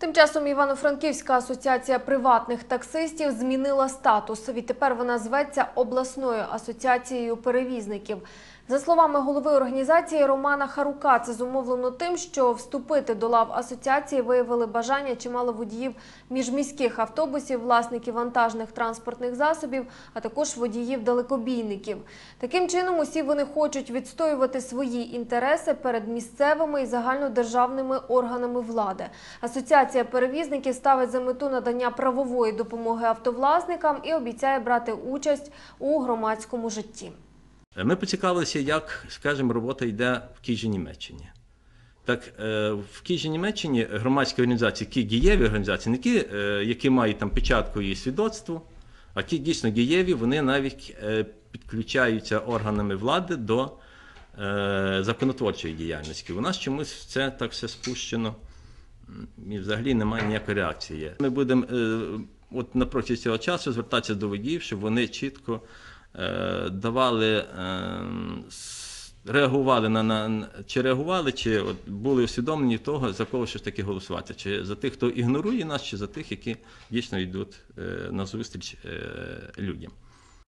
Тим часом Івано-Франківська асоціація приватних таксистів змінила статус. Відтепер вона зветься обласною асоціацією перевізників. За словами голови організації Романа Харука, це зумовлено тим, що вступити до лав асоціації виявили бажання чимало водіїв міжміських автобусів, власників вантажних транспортних засобів, а також водіїв далекобійників. Таким чином, усі вони хочуть відстоювати свої інтереси перед місцевими і загальнодержавними органами влади. Асоціація перевізників ставить за мету надання правової допомоги автовласникам і обіцяє брати участь у громадському житті. Ми поцікавилися, як, скажімо, робота йде в тій же Німеччині. Так, е, в тій же Німеччині громадські організації, які дієві організації, не ті, е, які мають там печатку і свідоцтво, а ті дійсно дієві, вони навіть е, підключаються органами влади до законотворчої діяльності. У нас чомусь це так все спущено. І взагалі немає ніякої реакції. Ми будемо е, от напроти цього часу звертатися до водіїв, щоб вони чітко е, давали, е, реагували на, на чи реагували, чи от були усвідомлені того, за кого ж таки голосувати, чи за тих, хто ігнорує нас, чи за тих, які дійсно йдуть на зустріч людям.